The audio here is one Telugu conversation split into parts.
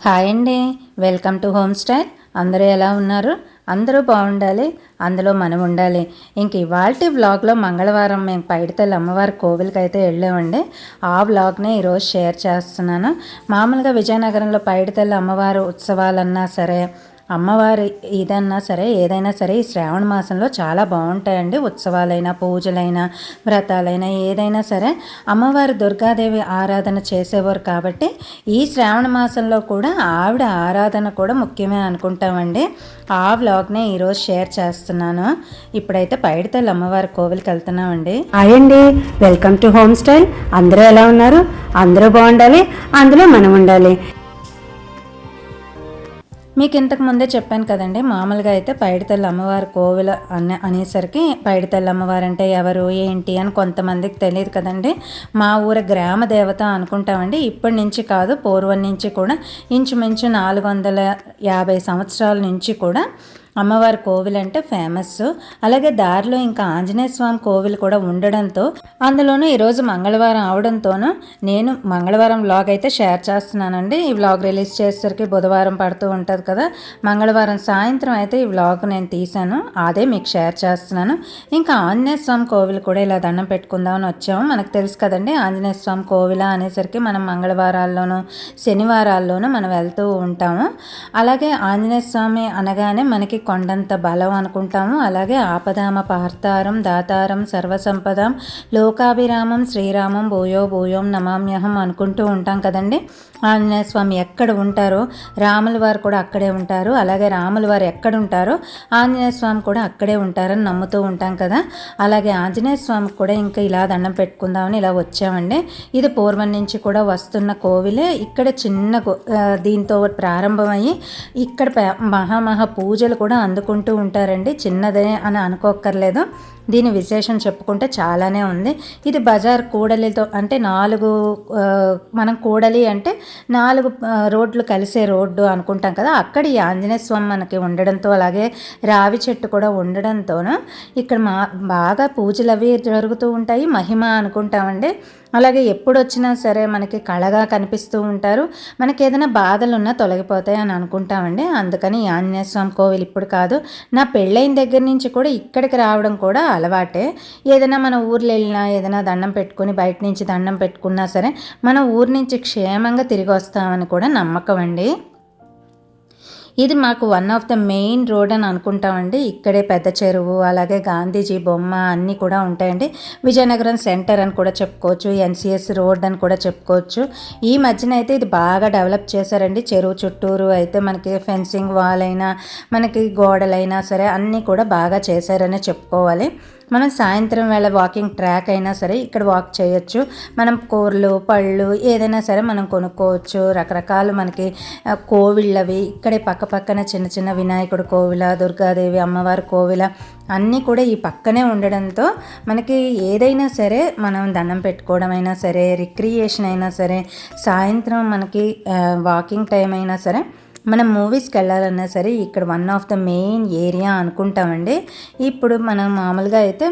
హాయ్ అండి. వెల్కమ్ టు హోమ్ స్టైల్ అందరూ ఎలా ఉన్నారు? అందరూ బాగుండాలి. అందులో మనం ఉండాలి. ఇంక ఇవాళ వ్లాగ్లో మంగళవారం మేము పైడితల్లి అమ్మవారి కోవిల్కి అయితే వెళ్ళామండి. ఆ వ్లాగ్నే ఈరోజు షేర్ చేస్తున్నాను. మామూలుగా విజయనగరంలో పైడితల్లి అమ్మవారి ఉత్సవాలన్నా సరే అమ్మవారి ఏదన్నా సరే ఏదైనా సరే ఈ శ్రావణ మాసంలో చాలా బాగుంటాయండి. ఉత్సవాలైనా పూజలైనా వ్రతాలైనా ఏదైనా సరే అమ్మవారి దుర్గాదేవి ఆరాధన చేసేవారు కాబట్టి ఈ శ్రావణ మాసంలో కూడా ఆవిడ ఆరాధన కూడా ముఖ్యమే అనుకుంటామండి. ఆ వ్లాగ్నే ఈరోజు షేర్ చేస్తున్నాను. ఇప్పుడైతే పైడితల్లి అమ్మవారి కోవిల్కి వెళ్తున్నామండి. హాయ్ అండి. Welcome to home style. అందరూ ఎలా ఉన్నారు? అందరూ బాగుండాలి. అందులో మనం ఉండాలి. మీకు ఇంతకు ముందే చెప్పాను కదండి మామూలుగా అయితే పైడితల్లి అమ్మవారి కోవిల అనే అనేసరికి పైడితల్లి అమ్మవారు అంటే ఎవరు ఏంటి అని కొంతమందికి తెలియదు కదండి. మా ఊరి గ్రామ దేవత అనుకుంటామండి. ఇప్పటి నుంచి కాదు పూర్వం నుంచి కూడా ఇంచుమించు నాలుగు వందల యాభై సంవత్సరాల నుంచి కూడా అమ్మవారి కోవిల్ అంటే ఫేమస్. అలాగే దారిలో ఇంకా ఆంజనేయ స్వామి కోవిల్ కూడా ఉండడంతో అందులోనూ ఈరోజు మంగళవారం అవడంతోనూ నేను మంగళవారం వ్లాగ్ అయితే షేర్ చేస్తున్నానండి. ఈ వ్లాగ్ రిలీజ్ చేసేసరికి బుధవారం పడుతూ ఉంటుంది కదా. మంగళవారం సాయంత్రం అయితే ఈ వ్లాగ్ నేను తీశాను. అదే మీకు షేర్ చేస్తున్నాను. ఇంకా ఆంజనేయ స్వామి కోవిల్ కూడా ఇలా దండం పెట్టుకుందామని వచ్చాము. మనకు తెలుసు కదండి ఆంజనేయ స్వామి కోవిల అనేసరికి మనం మంగళవారాల్లోనూ శనివారాల్లోనూ మనం వెళ్తూ ఉంటాము. అలాగే ఆంజనేయ స్వామి అనగానే మనకి కొండంత బలం అనుకుంటాము. అలాగే ఆపదామ పార్తారం దాతారం సర్వసంపదం లోకాభిరామం శ్రీరామం భూయో భూయోం నమామ్యహం అనుకుంటూ ఉంటాం కదండి. ఆంజనేయ స్వామి ఎక్కడ ఉంటారో రాముల వారు కూడా అక్కడే ఉంటారు. అలాగే రాముల వారు ఎక్కడ ఉంటారో ఆంజనేయ స్వామి కూడా అక్కడే ఉంటారని నమ్ముతూ ఉంటాం కదా. అలాగే ఆంజనేయ స్వామికి కూడా ఇంకా ఇలా దండం పెట్టుకుందామని ఇలా వచ్చామండి. ఇది పూర్వం నుంచి కూడా వస్తున్న కోవిలే. ఇక్కడ చిన్న దీంతో ప్రారంభమయ్యి ఇక్కడ మహామహా పూజలు కూడా అందుకుంటూ ఉంటారండి. చిన్నదే అని అనుకోక్కర్లేదు. దీని విశేషం చెప్పుకుంటే చాలానే ఉంది. ఇది బజార్ కూడలితో అంటే నాలుగు మనం కూడలి అంటే నాలుగు రోడ్లు కలిసే రోడ్డు అనుకుంటాం కదా. అక్కడ ఈ ఆంజనేయ స్వామి మనకి ఉండడంతో అలాగే రావి చెట్టు కూడా ఉండడంతోనూ ఇక్కడ మా బాగా పూజలు అవి జరుగుతూ ఉంటాయి. మహిమ అనుకుంటామండి. అలాగే ఎప్పుడు వచ్చినా సరే మనకి కళగా కనిపిస్తూ ఉంటారు. మనకి ఏదైనా బాధలు ఉన్నా తొలగిపోతాయి అని అనుకుంటామండి. అందుకని ఆంజనేయ స్వామి కోవిల్ ఇప్పుడు కాదు. నా పెళ్ళైన దగ్గర నుంచి కూడా ఇక్కడికి రావడం కూడా అలవాటే. ఏదైనా మన ఊర్లో వెళ్ళినా ఏదైనా దండం పెట్టుకుని బయట నుంచి దండం పెట్టుకున్నా సరే మన ఊరి నుంచి క్షేమంగా తిరిగి వస్తామని కూడా నమ్మకం అండి. ఇది మాకు one of the main road అని అనుకుంటామండి. ఇక్కడే పెద్ద చెరువు అలాగే గాంధీజీ బొమ్మ అన్నీ కూడా ఉంటాయండి. విజయనగరం సెంటర్ అని కూడా చెప్పుకోవచ్చు ఎన్సిఎస్ రోడ్ అని కూడా చెప్పుకోవచ్చు. ఈ మధ్యన అయితే ఇది బాగా డెవలప్ చేశారండి. చెరువు చుట్టూరు అయితే మనకి ఫెన్సింగ్ వాల్ అయినా మనకి గోడలైనా సరే అన్నీ కూడా బాగా చేశారనే చెప్పుకోవాలి. మనం సాయంత్రం వేళ వాకింగ్ ట్రాక్ అయినా సరే ఇక్కడ వాక్ చేయొచ్చు. మనం కూరలు పళ్ళు ఏదైనా సరే మనం కొనుక్కోవచ్చు. రకరకాలు మనకి కోవిళ్ళవి ఇక్కడే పక్క పక్కన చిన్న చిన్న వినాయకుడు కోవిల దుర్గాదేవి అమ్మవారి కోవిల అన్నీ కూడా ఈ పక్కనే ఉండడంతో మనకి ఏదైనా సరే మనం దండం పెట్టుకోవడం అయినా సరే రిక్రియేషన్ అయినా సరే సాయంత్రం మనకి వాకింగ్ టైం అయినా సరే మనం మూవీస్కి వెళ్ళాలన్నా సరే ఇక్కడ one of the main area అనుకుంటామండి. ఇప్పుడు మనం మామూలుగా అయితే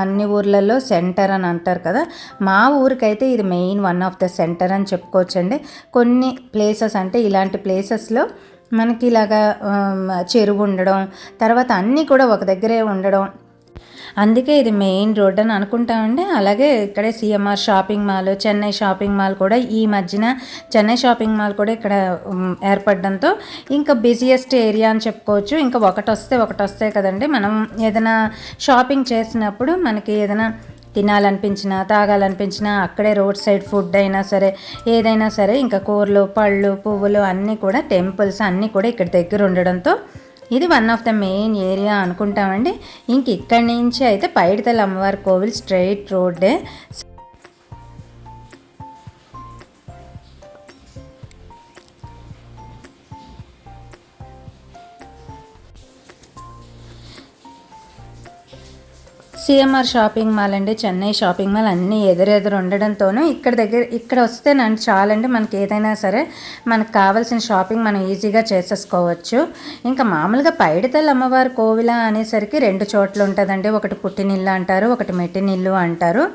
అన్ని ఊర్లలో సెంటర్ అని అంటారు కదా మా ఊరికైతే ఇది main one of the centre అని చెప్పుకోవచ్చండి. కొన్ని ప్లేసెస్ అంటే ఇలాంటి ప్లేసెస్లో మనకి ఇలాగా చెరువు ఉండడం తర్వాత అన్నీ కూడా ఒక దగ్గరే ఉండడం అందుకే ఇది మెయిన్ రోడ్ అని అనుకుంటామండి. అలాగే ఇక్కడే CMR shopping mall Chennai shopping mall కూడా ఈ మధ్యన చెన్నై షాపింగ్ మాల్ కూడా ఇక్కడ ఏర్పడడంతో ఇంకా బిజియెస్ట్ ఏరియా అని చెప్పుకోవచ్చు. ఇంకా ఒకటి వస్తే ఒకటి వస్తాయి కదండి. మనం ఏదైనా షాపింగ్ చేసినప్పుడు మనకి ఏదైనా తినాలనిపించినా తాగాలనిపించినా అక్కడే రోడ్ సైడ్ ఫుడ్ అయినా సరే ఏదైనా సరే ఇంకా కూరలు పళ్ళు పువ్వులు అన్నీ కూడా టెంపుల్స్ అన్నీ కూడా ఇక్కడ దగ్గర ఉండడంతో ఇది one of the main area అనుకుంటామండి. ఇంక ఇక్కడి నుంచి అయితే పైడితల అమ్మవారి కోవిల్ స్ట్రైట్ రోడ్డే సిఎంఆర్ షాపింగ్ మాల్ అండి చెన్నై షాపింగ్ మాల్ అన్నీ ఎదురెదురు ఉండడంతోనూ ఇక్కడ దగ్గర ఇక్కడ వస్తే నన్ను చాలండి మనకి ఏదైనా సరే మనకు కావాల్సిన షాపింగ్ మనం ఈజీగా చేసేసుకోవచ్చు. ఇంకా మామూలుగా పైడితల్లి అమ్మవారి కోవిల అనేసరికి రెండు చోట్ల ఉంటుందండి. ఒకటి పుట్టినిల్లు అంటారు ఒకటి మెట్టినిల్లు అంటారు.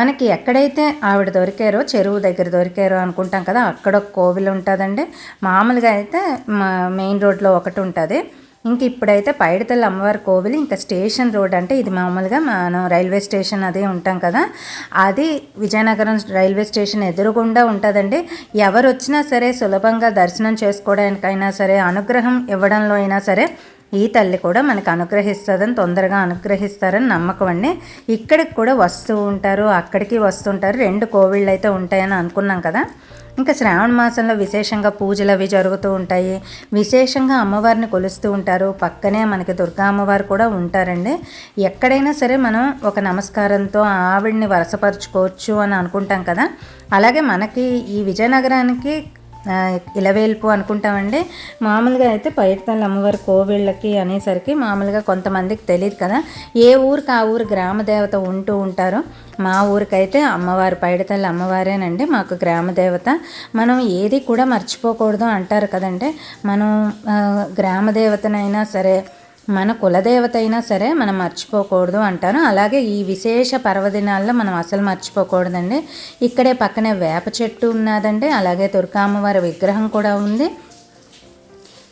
మనకి ఎక్కడైతే ఆవిడ దొరికారో చెరువు దగ్గర దొరికారో అనుకుంటాం కదా అక్కడ ఒక కోవిలు ఉంటుందండి. మామూలుగా అయితే మా మెయిన్ రోడ్లో ఒకటి ఉంటుంది. ఇంక ఇప్పుడైతే పైడితల్లి అమ్మవారి కోవిల్ ఇంకా స్టేషన్ రోడ్ అంటే ఇది మామూలుగా మనం రైల్వే స్టేషన్ అదే ఉంటాం కదా. అది విజయనగరం రైల్వే స్టేషన్ ఎదురుగుండా ఉంటుందండి. ఎవరు వచ్చినా సరే సులభంగా దర్శనం చేసుకోవడానికైనా సరే అనుగ్రహం ఇవ్వడంలో అయినా సరే ఈ తల్లి కూడా మనకు అనుగ్రహిస్తుందని తొందరగా అనుగ్రహిస్తారని నమ్మకం అండి. ఇక్కడికి కూడా వస్తూ ఉంటారు అక్కడికి వస్తుంటారు. రెండు కోవిళ్ళు అయితే ఉంటాయని అనుకున్నాం కదా. ఇంకా శ్రావణ మాసంలో విశేషంగా పూజలు అవి జరుగుతూ ఉంటాయి. విశేషంగా అమ్మవారిని కొలుస్తూ ఉంటారు. పక్కనే మనకి దుర్గా అమ్మవారు కూడా ఉంటారండి. ఎక్కడైనా సరే మనం ఒక నమస్కారంతో ఆవిడ్ని వరసపరుచుకోవచ్చు అని అనుకుంటాం కదా. అలాగే మనకి ఈ విజయనగరానికి ఇలవేల్పు అనుకుంటామండి. మామూలుగా అయితే పైడితల్లి అమ్మవారి కోవిళ్ళకి అనేసరికి మామూలుగా కొంతమందికి తెలియదు కదా. ఏ ఊరికి ఆ ఊరు గ్రామ దేవత ఉంటూ ఉంటారో మా ఊరికైతే అమ్మవారు పైడితల్లి అమ్మవారేనండి మాకు గ్రామ దేవత. మనం ఏది కూడా మర్చిపోకూడదు అంటారు కదండి. మనం గ్రామ దేవతనైనా సరే మన కులదేవత అయినా సరే మనం మర్చిపోకూడదు అంటారు అలాగే ఈ విశేష పర్వదినాల్లో మనం అసలు మర్చిపోకూడదండి. ఇక్కడే పక్కనే వేప చెట్టు ఉన్నదండి. అలాగే దుర్గామ్మవారి విగ్రహం కూడా ఉంది.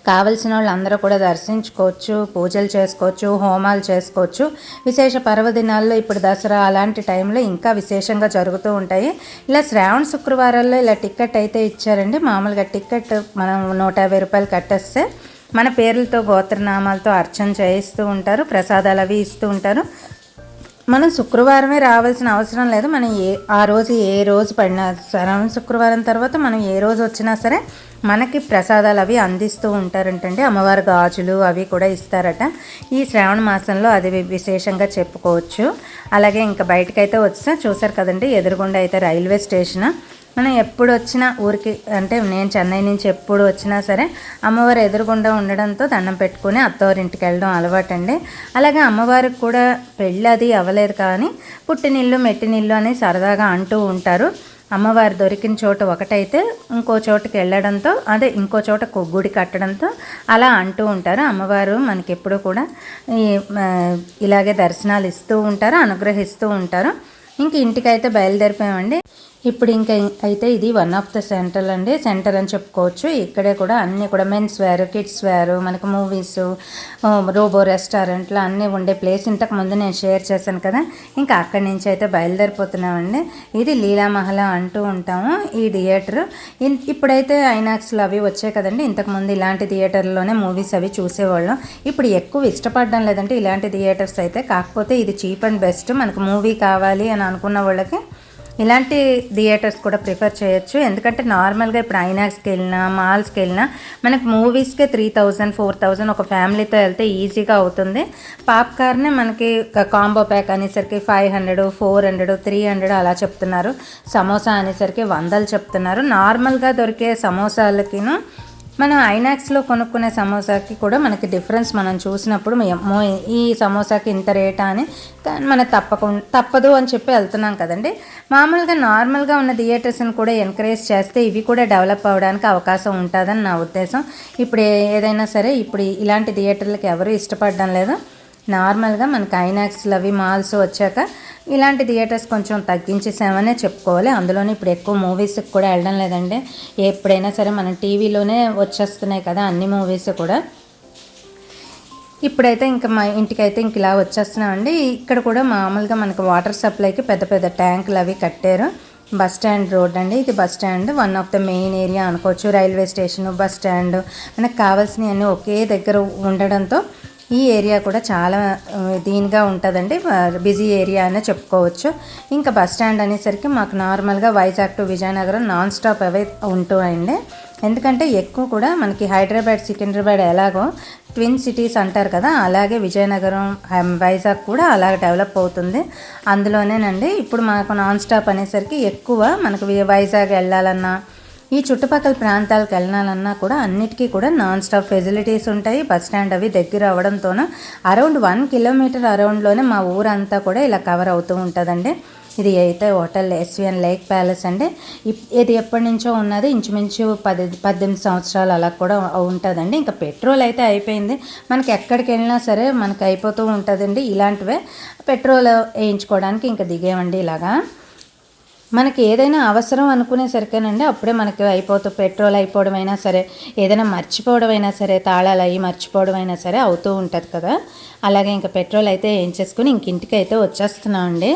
కావలసిన వాళ్ళు అందరూ కూడా దర్శించుకోవచ్చు పూజలు చేసుకోవచ్చు హోమాలు చేసుకోవచ్చు. విశేష పర్వదినాల్లో ఇప్పుడు దసరా అలాంటి టైంలో ఇంకా విశేషంగా జరుగుతూ ఉంటాయి. ఇలా శ్రావణ శుక్రవారాల్లో ఇలా టికెట్ అయితే ఇచ్చారండి. మామూలుగా టికెట్ మనం నూట యాభై రూపాయలు కట్టేస్తే మన పేర్లతో గోత్రనామాలతో అర్చన చేయిస్తూ ఉంటారు ప్రసాదాలు అవి ఇస్తూ ఉంటారు. మనం శుక్రవారమే రావాల్సిన అవసరం లేదు. మనం ఏ ఆ రోజు ఏ రోజు పడినా శ్రవణ శుక్రవారం తర్వాత మనం ఏ రోజు వచ్చినా సరే మనకి ప్రసాదాలు అవి అందిస్తూ ఉంటారంటండి. అమ్మవారి గాజులు అవి కూడా ఇస్తారట. ఈ శ్రావణ మాసంలో అది విశేషంగా చెప్పుకోవచ్చు. అలాగే ఇంకా బయటకైతే వచ్చినా చూసారు కదండి ఎదురుగుండా అయితే రైల్వే స్టేషన్. మనం ఎప్పుడు వచ్చినా ఊరికి అంటే నేను చెన్నై నుంచి ఎప్పుడు వచ్చినా సరే అమ్మవారు ఎదురుగుండా ఉండడంతో దండం పెట్టుకుని అత్తవారింటికి వెళ్ళడం అలవాటండి. అలాగే అమ్మవారికి కూడా పెళ్ళి అది అవ్వలేదు కానీ పుట్టినిల్లు మెట్టినిల్లు అని సరదాగా అంటూ ఉంటారు. అమ్మవారు దొరికిన చోట ఒకటైతే ఇంకో చోటుకి వెళ్ళడంతో అదే ఇంకో చోట కు- గుడి కట్టడంతో అలా అంటూ ఉంటారు. అమ్మవారు మనకి ఎప్పుడూ కూడా ఈ ఇలాగే దర్శనాలు ఇస్తూ ఉంటారు అనుగ్రహిస్తూ ఉంటారు. ఇంక ఇంటికైతే బయలుదేరిపోయామండి. ఇప్పుడు ఇంకా అయితే ఇది వన్ ఆఫ్ ద సెంటర్ అండి. సెంటర్ అని చెప్పుకోవచ్చు. ఇక్కడే కూడా అన్నీ కూడా మెన్స్ వేర్ కిడ్స్ వేర్ మనకి మూవీస్ రోబో రెస్టారెంట్లు అన్నీ ఉండే ప్లేస్ ఇంతకు ముందు నేను షేర్ చేశాను కదా. ఇంకా అక్కడి నుంచి అయితే బయలుదేరిపోతున్నామండి. ఇది లీలామహల అంటూ ఉంటాము. ఈ థియేటర్ ఇన్- ఇప్పుడైతే ఐనాక్స్లు అవి వచ్చాయి కదండి. ఇంతకుముందు ఇలాంటి థియేటర్లోనే మూవీస్ అవి చూసేవాళ్ళం. ఇప్పుడు ఎక్కువ ఇష్టపడడం లేదంటే ఇలాంటి థియేటర్స్ అయితే కాకపోతే ఇది చీప్ అండ్ బెస్ట్ మనకు మూవీ కావాలి అని అనుకున్న వాళ్ళకి ఇలాంటి థియేటర్స్ కూడా ప్రిఫర్ చేయొచ్చు. ఎందుకంటే నార్మల్గా ఇప్పుడు ఐనాక్స్కి వెళ్ళినా మాల్స్కి వెళ్ళినా మనకు మూవీస్కే త్రీ థౌజండ్ ఫోర్ థౌజండ్ ఒక ఫ్యామిలీతో వెళ్తే ఈజీగా అవుతుంది. పాప్కార్నే మనకి కాంబో ప్యాక్ అనేసరికి five hundred four hundred three hundred అలా చెప్తున్నారు. సమోసా అనేసరికి వందలు చెప్తున్నారు. నార్మల్గా దొరికే సమోసాలకిను మనం ఐనాక్స్లో కొనుక్కునే సమోసాకి కూడా మనకి డిఫరెన్స్ మనం చూసినప్పుడు మేము ఈ సమోసాకి ఇంత రేటా అని కానీ మనకు తప్పకుండా తప్పదు అని చెప్పి వెళ్తున్నాం కదండి. మామూలుగా నార్మల్గా ఉన్న థియేటర్స్ని కూడా ఎంకరేజ్ చేస్తే ఇవి కూడా డెవలప్ అవ్వడానికి అవకాశం ఉంటుందని నా ఉద్దేశం. ఇప్పుడు ఏదైనా సరే ఇప్పుడు ఇలాంటి థియేటర్లకు ఎవరు ఇష్టపడడం లేదు. నార్మల్గా మనకి ఐనాక్స్లు అవి మాల్స్ వచ్చాక ఇలాంటి థియేటర్స్ కొంచెం తగ్గించేసామనే చెప్పుకోవాలి. అందులోనే ఇప్పుడు ఎక్కువ మూవీస్కి కూడా వెళ్ళడం లేదండి. ఎప్పుడైనా సరే మనం టీవీలోనే వచ్చేస్తున్నాయి కదా అన్ని మూవీస్ కూడా. ఇప్పుడైతే ఇంకా మా ఇంటికైతే ఇంక ఇలా వచ్చేస్తున్నామండి. ఇక్కడ కూడా మామూలుగా మనకు వాటర్ సప్లైకి పెద్ద పెద్ద ట్యాంకులు అవి కట్టారు. బస్ స్టాండ్ రోడ్ అండి. ఇది bus stand one of the main area అనుకోవచ్చు. Railway station bus stand. మనకు కావాల్సినవన్నీ ఒకే దగ్గర ఉండడంతో ఈ ఏరియా కూడా చాలా దీనిగా ఉంటుందండి. బిజీ ఏరియా అనే చెప్పుకోవచ్చు. ఇంకా బస్ స్టాండ్ అనేసరికి మాకు నార్మల్గా Vizag to Vizianagaram non stop అవే ఉంటూ ఎందుకంటే ఎక్కువ కూడా మనకి హైదరాబాద్ సికింద్రాబాద్ ఎలాగో ట్విన్ సిటీస్ అంటారు కదా అలాగే విజయనగరం వైజాగ్ కూడా అలాగ డెవలప్ అవుతుంది. అందులోనేనండి ఇప్పుడు మాకు నాన్ స్టాప్ అనేసరికి ఎక్కువ మనకు వైజాగ్ వెళ్ళాలన్నా ఈ చుట్టుపక్కల ప్రాంతాలకు వెళ్ళాలన్నా కూడా అన్నిటికీ కూడా నాన్ స్టాప్ ఫెసిలిటీస్ ఉంటాయి. బస్ స్టాండ్ అవి దగ్గర అవ్వడంతోనూ అరౌండ్ వన్ కిలోమీటర్ అరౌండ్లోనే మా ఊరంతా కూడా ఇలా కవర్ అవుతూ ఉంటుందండి. ఇది అయితే హోటల్ ఎస్విఎన్ లేక్ ప్యాలెస్ అండి. ఇప్- ఇది ఎప్పటి నుంచో ఉన్నది. ఇంచుమించు పది పద్దెనిమిది సంవత్సరాలు అలా కూడా ఉంటుందండి. ఇంకా పెట్రోల్ అయితే అయిపోయింది. మనకి ఎక్కడికి వెళ్ళినా సరే మనకి అయిపోతూ ఉంటుందండి. ఇలాంటివే పెట్రోల్ వేయించుకోవడానికి ఇంకా దిగేవండి ఇలాగా. మనకి ఏదైనా అవసరం అనుకునేసరికేనండి అప్పుడే మనకి అయిపోతూ పెట్రోల్ అయిపోవడం అయినా సరే ఏదైనా మర్చిపోవడం అయినా సరే తాళాలు అయ్యి మర్చిపోవడం అయినా సరే అవుతూ ఉంటుంది కదా. అలాగే ఇంకా పెట్రోల్ అయితే ఏం చేసుకుని ఇంక ఇంటికి అయితే వచ్చేస్తున్నామండి.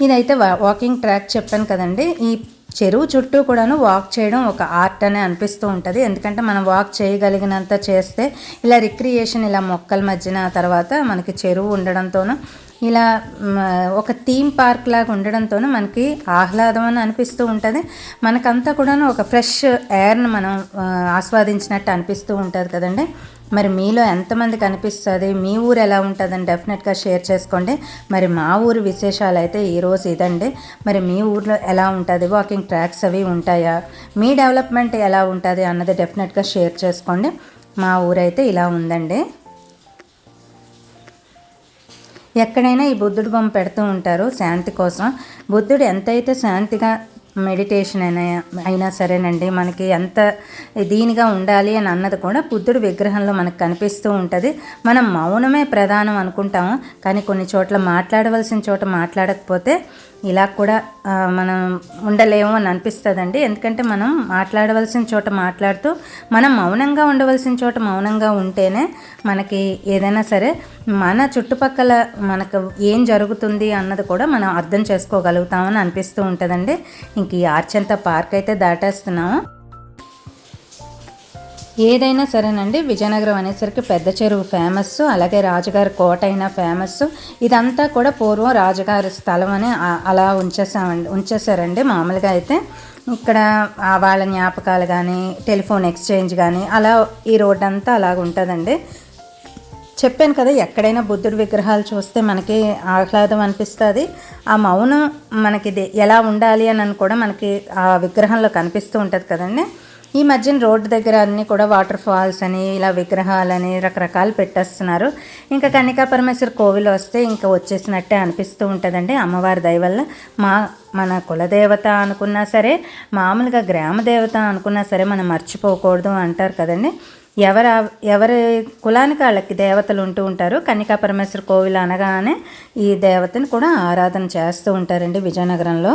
ఇదైతే వా- వాకింగ్ ట్రాక్ చెప్పాను కదండి. ఈ చెరువు చుట్టూ కూడాను వాక్ చేయడం ఒక ఆర్ట్ అనే అనిపిస్తూ ఉంటుంది. ఎందుకంటే మనం వాక్ చేయగలిగినంత చేస్తే ఇలా రిక్రియేషన్ ఇలా మొక్కల మధ్యన తర్వాత మనకి చెరువు ఉండడంతోనూ ఇలా ఒక థీమ్ పార్క్ లాగా ఉండడంతోనూ మనకి ఆహ్లాదం అని అనిపిస్తూ ఉంటుంది. మనకంతా కూడాను ఒక ఫ్రెష్ ఎయిర్ని మనం ఆస్వాదించినట్టు అనిపిస్తూ ఉంటుంది కదండి. మరి మీలో ఎంతమంది కనిపిస్తుంది? మీ ఊరు ఎలా ఉంటుందని డెఫినెట్గా షేర్ చేసుకోండి. మరి మా ఊరు విశేషాలు అయితే ఈరోజు ఇదండి. మరి మీ ఊర్లో ఎలా ఉంటుంది? వాకింగ్ ట్రాక్స్ అవి ఉంటాయా? మీ డెవలప్మెంట్ ఎలా ఉంటుంది అన్నది డెఫినెట్గా షేర్ చేసుకోండి. మా ఊరైతే ఇలా ఉందండి. ఎక్కడైనా ఈ బుద్ధుడు బొమ్మ పెడుతూ ఉంటారు శాంతి కోసం. బుద్ధుడు ఎంతైతే శాంతిగా మెడిటేషన్ అయినా అయినా సరేనండి. మనకి ఎంత దీనిగా ఉండాలి అని అన్నది కూడా బుద్ధుడు విగ్రహంలో మనకు కనిపిస్తూ ఉంటుంది. మనం మౌనమే ప్రధానం అనుకుంటాము. కానీ కొన్ని చోట్ల మాట్లాడవలసిన చోట మాట్లాడకపోతే ఇలా కూడా మనం ఉండలేము అని అనిపిస్తుందండి. ఎందుకంటే మనం మాట్లాడవలసిన చోట మాట్లాడుతూ మనం మౌనంగా ఉండవలసిన చోట మౌనంగా ఉంటేనే మనకి ఏదైనా సరే మన చుట్టుపక్కల మనకు ఏం జరుగుతుంది అన్నది కూడా మనం అర్థం చేసుకోగలుగుతామని అనిపిస్తూ ఉంటుందండి. ఇంక ఈ ఆర్చంత పార్క్ అయితే దాటేస్తున్నాము. ఏదైనా సరేనండి విజయనగరం అనేసరికి పెద్ద చెరువు ఫేమస్ అలాగే రాజుగారి కోట అయినా ఫేమస్ ఇదంతా కూడా పూర్వం రాజుగారి స్థలం అని అలా ఉంచేసామండి ఉంచేసారండి మామూలుగా అయితే. ఇక్కడ వాళ్ళ జ్ఞాపకాలు కానీ టెలిఫోన్ ఎక్స్చేంజ్ కానీ అలా ఈ రోడ్ అంతా అలాగ ఉంటుందండి. చెప్పాను కదా ఎక్కడైనా బుద్ధుడి విగ్రహాలు చూస్తే మనకి ఆహ్లాదం అనిపిస్తుంది. ఆ మౌనం మనకి ఎలా ఉండాలి అని కూడా మనకి ఆ విగ్రహంలో కనిపిస్తూ ఉంటుంది కదండి. ఈ మధ్యన రోడ్డు దగ్గర అన్నీ కూడా వాటర్ ఫాల్స్ అని ఇలా విగ్రహాలని రకరకాలు పెట్టేస్తున్నారు. ఇంకా కన్నికా పరమేశ్వర కోవిల్ వస్తే ఇంకా వచ్చేసినట్టే అనిపిస్తూ ఉంటుందండి. అమ్మవారి దయ వల్ల మా మన కులదేవత అనుకున్నా సరే మామూలుగా గ్రామ దేవత అనుకున్నా సరే మనం మర్చిపోకూడదు అంటారు కదండి. ఎవరు ఎవరి కులానికి వాళ్ళకి దేవతలు ఉంటూ ఉంటారు. కన్నికా పరమేశ్వర కోవిల్ అనగానే ఈ దేవతని కూడా ఆరాధన చేస్తూ ఉంటారండి విజయనగరంలో.